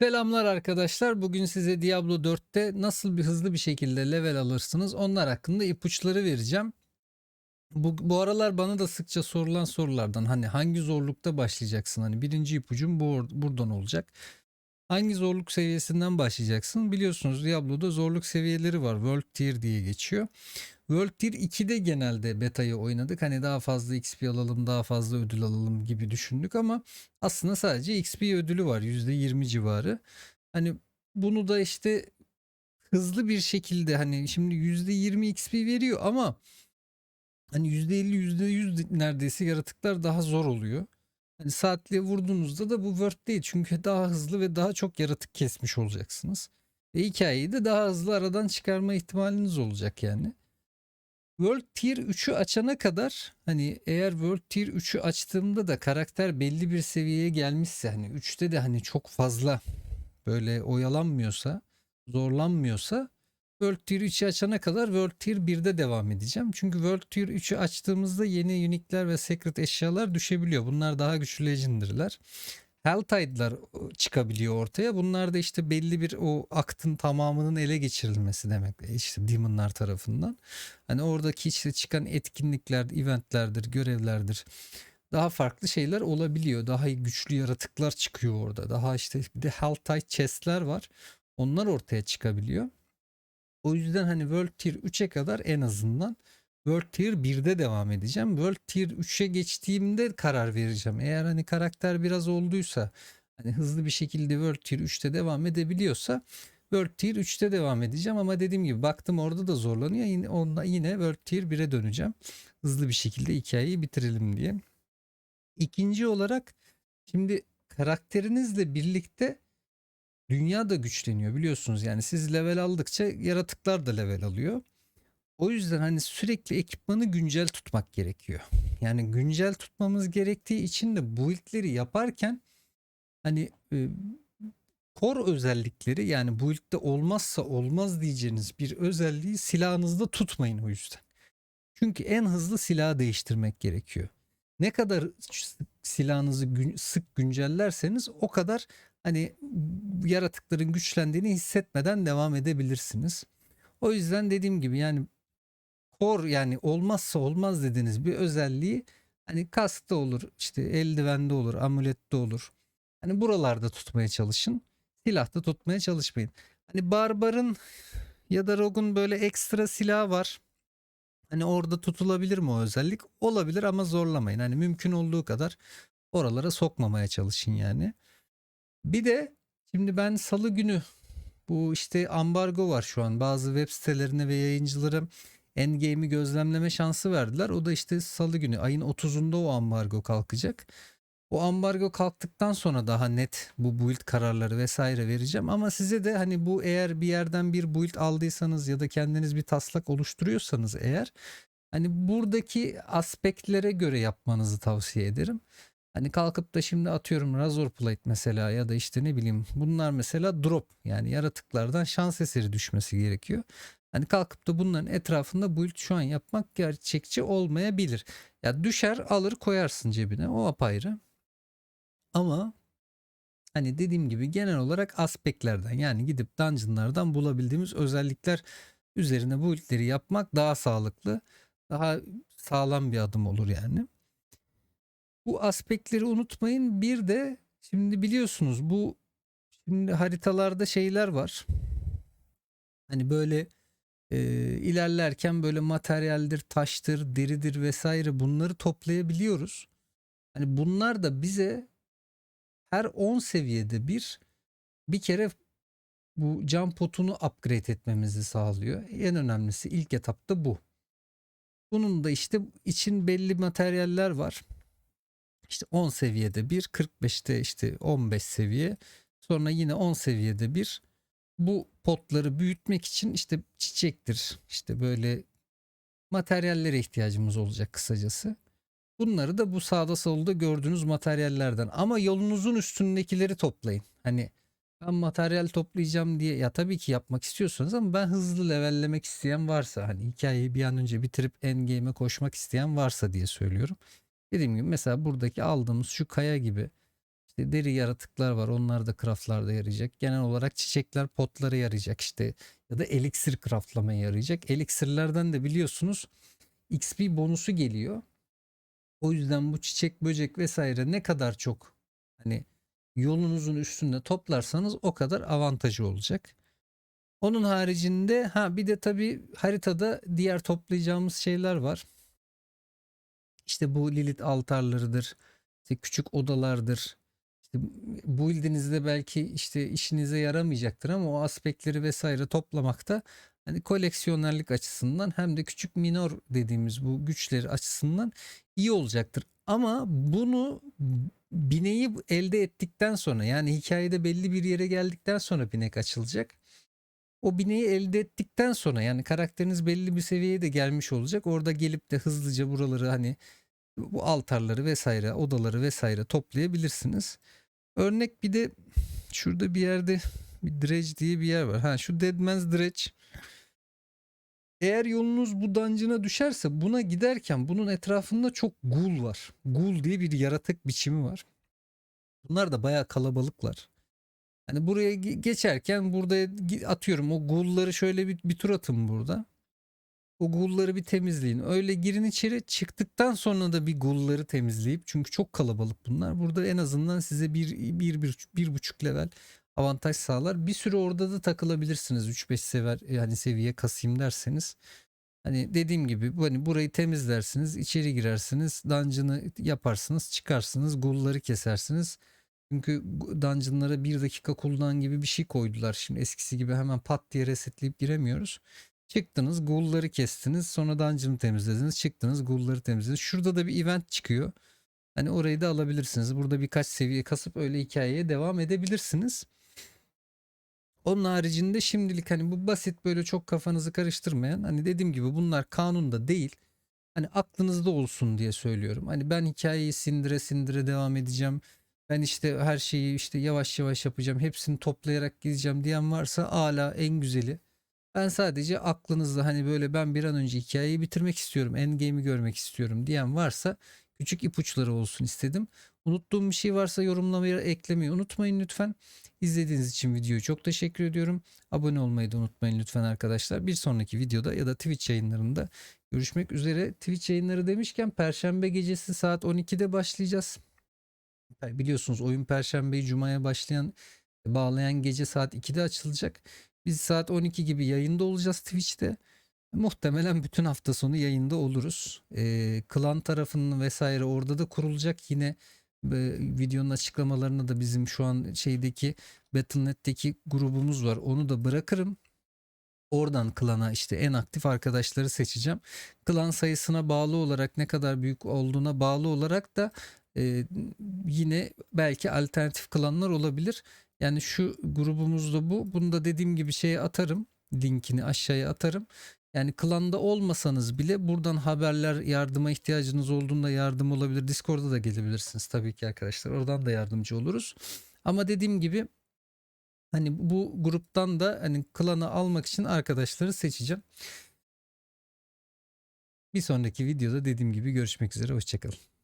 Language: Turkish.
Selamlar arkadaşlar. Bugün size Diablo 4'te nasıl bir hızlı bir şekilde level alırsınız onlar hakkında ipuçları vereceğim. Bu, bu aralar bana da sıkça sorulan sorulardan hani hangi zorlukta başlayacaksın? Hani birinci ipucum bu, buradan olacak. Hangi zorluk seviyesinden başlayacaksın? Biliyorsunuz Diablo'da zorluk seviyeleri var. World Tier diye geçiyor. World Tier 2'de genelde beta'yı oynadık. Hani daha fazla XP alalım, daha fazla ödül alalım gibi düşündük ama aslında sadece XP ödülü var %20 civarı. Hani bunu da işte hızlı bir şekilde hani şimdi %20 XP veriyor ama hani %50 %100 neredeyse yaratıklar daha zor oluyor. Hani saatliğe vurduğunuzda da bu Word değil çünkü daha hızlı ve daha çok yaratık kesmiş olacaksınız. Ve hikayeyi de daha hızlı aradan çıkarma ihtimaliniz olacak yani. World Tier 3'ü açana kadar hani eğer World Tier 3'ü açtığımda da karakter belli bir seviyeye gelmişse hani 3'te de hani çok fazla böyle oyalanmıyorsa, zorlanmıyorsa World Tier 3'ü açana kadar World Tier 1'de devam edeceğim. Çünkü World Tier 3'ü açtığımızda yeni unikler ve secret eşyalar düşebiliyor. Bunlar daha güçlü legendary'ler. Helltide'lar çıkabiliyor ortaya. Bunlar da işte belli bir o aktın tamamının ele geçirilmesi demek. İşte demonlar tarafından. Hani oradaki işte çıkan etkinlikler, eventlerdir, görevlerdir. Daha farklı şeyler olabiliyor. Daha güçlü yaratıklar çıkıyor orada. Daha işte bir de Helltide chest'ler var. Onlar ortaya çıkabiliyor. O yüzden hani World Tier 3'e kadar en azından World Tier 1'de devam edeceğim. World Tier 3'e geçtiğimde karar vereceğim. Eğer hani karakter biraz olduysa hani hızlı bir şekilde World Tier 3'te devam edebiliyorsa World Tier 3'te devam edeceğim ama dediğim gibi baktım orada da zorlanıyor. Yine, onda, yine World Tier 1'e döneceğim. Hızlı bir şekilde hikayeyi bitirelim diye. İkinci olarak şimdi karakterinizle birlikte dünya da güçleniyor biliyorsunuz. Yani siz level aldıkça yaratıklar da level alıyor. O yüzden hani sürekli ekipmanı güncel tutmak gerekiyor. Yani güncel tutmamız gerektiği için de build'leri yaparken hani e, core özellikleri yani build'de olmazsa olmaz diyeceğiniz bir özelliği silahınızda tutmayın o yüzden. Çünkü en hızlı silahı değiştirmek gerekiyor. Ne kadar silahınızı gün, sık güncellerseniz o kadar hani yaratıkların güçlendiğini hissetmeden devam edebilirsiniz. O yüzden dediğim gibi yani core yani olmazsa olmaz dediğiniz bir özelliği hani kaskta olur, işte eldivende olur, amulette olur. Hani buralarda tutmaya çalışın. Silahta tutmaya çalışmayın. Hani barbarın ya da rogun böyle ekstra silah var. Hani orada tutulabilir mi o özellik? Olabilir ama zorlamayın. Hani mümkün olduğu kadar oralara sokmamaya çalışın yani. Bir de şimdi ben salı günü bu işte ambargo var şu an. Bazı web sitelerine ve yayıncılara Endgame'i gözlemleme şansı verdiler. O da işte salı günü ayın 30'unda o ambargo kalkacak. O ambargo kalktıktan sonra daha net bu build kararları vesaire vereceğim. Ama size de hani bu eğer bir yerden bir build aldıysanız ya da kendiniz bir taslak oluşturuyorsanız eğer hani buradaki aspektlere göre yapmanızı tavsiye ederim. Hani kalkıp da şimdi atıyorum Razor Plate mesela ya da işte ne bileyim bunlar mesela drop yani yaratıklardan şans eseri düşmesi gerekiyor. Hani kalkıp da bunların etrafında build şu an yapmak gerçekçi olmayabilir. Ya düşer alır koyarsın cebine o apayrı. Ama hani dediğim gibi genel olarak aspektlerden yani gidip dungeonlardan bulabildiğimiz özellikler üzerine buildleri yapmak daha sağlıklı. Daha sağlam bir adım olur yani. Bu aspektleri unutmayın. Bir de şimdi biliyorsunuz bu şimdi haritalarda şeyler var. Hani böyle e, ilerlerken böyle materyaldir, taştır, deridir vesaire bunları toplayabiliyoruz. Hani bunlar da bize her 10 seviyede bir bir kere bu cam potunu upgrade etmemizi sağlıyor. En önemlisi ilk etapta bu. Bunun da işte için belli materyaller var. İşte 10 seviyede bir, 45'te işte 15 seviye, sonra yine 10 seviyede bir bu potları büyütmek için işte çiçektir, işte böyle materyallere ihtiyacımız olacak kısacası. Bunları da bu sağda solda gördüğünüz materyallerden ama yolunuzun üstündekileri toplayın. Hani ben materyal toplayacağım diye ya tabii ki yapmak istiyorsunuz ama ben hızlı levellemek isteyen varsa hani hikayeyi bir an önce bitirip endgame'e koşmak isteyen varsa diye söylüyorum. Dediğim gibi mesela buradaki aldığımız şu kaya gibi İşte deri yaratıklar var. Onlar da craftlarda yarayacak. Genel olarak çiçekler potlara yarayacak işte. Ya da eliksir craftlamaya yarayacak. Eliksirlerden de biliyorsunuz XP bonusu geliyor. O yüzden bu çiçek, böcek vesaire ne kadar çok hani yolunuzun üstünde toplarsanız o kadar avantajı olacak. Onun haricinde ha bir de tabii haritada diğer toplayacağımız şeyler var. İşte bu Lilith altarlarıdır. İşte küçük odalardır. İşte bu ildinizde belki işte işinize yaramayacaktır ama o aspektleri vesaire toplamakta hani koleksiyonerlik açısından hem de küçük minor dediğimiz bu güçleri açısından iyi olacaktır. Ama bunu bineği elde ettikten sonra yani hikayede belli bir yere geldikten sonra binek açılacak. O bineği elde ettikten sonra yani karakteriniz belli bir seviyeye de gelmiş olacak. Orada gelip de hızlıca buraları hani bu altarları vesaire odaları vesaire toplayabilirsiniz. Örnek bir de şurada bir yerde bir dredge diye bir yer var. Ha şu Deadman's Dredge. Eğer yolunuz bu dungeon'a düşerse buna giderken bunun etrafında çok ghoul var. Ghoul diye bir yaratık biçimi var. Bunlar da bayağı kalabalıklar. Hani buraya ge- geçerken burada atıyorum o ghoul'ları şöyle bir, bir tur atın burada. O ghoul'ları bir temizleyin. Öyle girin içeri çıktıktan sonra da bir ghoul'ları temizleyip çünkü çok kalabalık bunlar. Burada en azından size bir, bir, bir, bir buçuk level avantaj sağlar. Bir süre orada da takılabilirsiniz. 3-5 sever yani seviye kasayım derseniz. Hani dediğim gibi hani burayı temizlersiniz, içeri girersiniz, dungeon'ı yaparsınız, çıkarsınız, ghoul'ları kesersiniz. Çünkü dungeon'lara bir dakika cooldown gibi bir şey koydular. Şimdi eskisi gibi hemen pat diye resetleyip giremiyoruz. Çıktınız, ghoul'ları kestiniz, sonra dungeon'ı temizlediniz, çıktınız, ghoul'ları temizlediniz. Şurada da bir event çıkıyor. Hani orayı da alabilirsiniz. Burada birkaç seviye kasıp öyle hikayeye devam edebilirsiniz. Onun haricinde şimdilik hani bu basit böyle çok kafanızı karıştırmayan hani dediğim gibi bunlar kanunda değil. Hani aklınızda olsun diye söylüyorum. Hani ben hikayeyi sindire sindire devam edeceğim. Ben işte her şeyi işte yavaş yavaş yapacağım. Hepsini toplayarak gideceğim diyen varsa hala en güzeli. Ben sadece aklınızda hani böyle ben bir an önce hikayeyi bitirmek istiyorum. Endgame'i görmek istiyorum diyen varsa küçük ipuçları olsun istedim. Unuttuğum bir şey varsa yorumlamaya eklemeyi unutmayın lütfen. İzlediğiniz için videoyu çok teşekkür ediyorum. Abone olmayı da unutmayın lütfen arkadaşlar. Bir sonraki videoda ya da Twitch yayınlarında görüşmek üzere. Twitch yayınları demişken Perşembe gecesi saat 12'de başlayacağız. Biliyorsunuz oyun Perşembeyi Cuma'ya başlayan bağlayan gece saat 2'de açılacak. Biz saat 12 gibi yayında olacağız Twitch'te. Muhtemelen bütün hafta sonu yayında oluruz. Ee, klan tarafının vesaire orada da kurulacak. Yine e, videonun açıklamalarına da bizim şu an şeydeki Battle.net'teki grubumuz var. Onu da bırakırım. Oradan klana işte en aktif arkadaşları seçeceğim. Klan sayısına bağlı olarak ne kadar büyük olduğuna bağlı olarak da e, yine belki alternatif klanlar olabilir. Yani şu grubumuzda bu. Bunu da dediğim gibi şeye atarım. Linkini aşağıya atarım. Yani klanda olmasanız bile buradan haberler yardıma ihtiyacınız olduğunda yardım olabilir. Discord'a da gelebilirsiniz tabii ki arkadaşlar. Oradan da yardımcı oluruz. Ama dediğim gibi hani bu gruptan da hani klanı almak için arkadaşları seçeceğim. Bir sonraki videoda dediğim gibi görüşmek üzere. Hoşçakalın.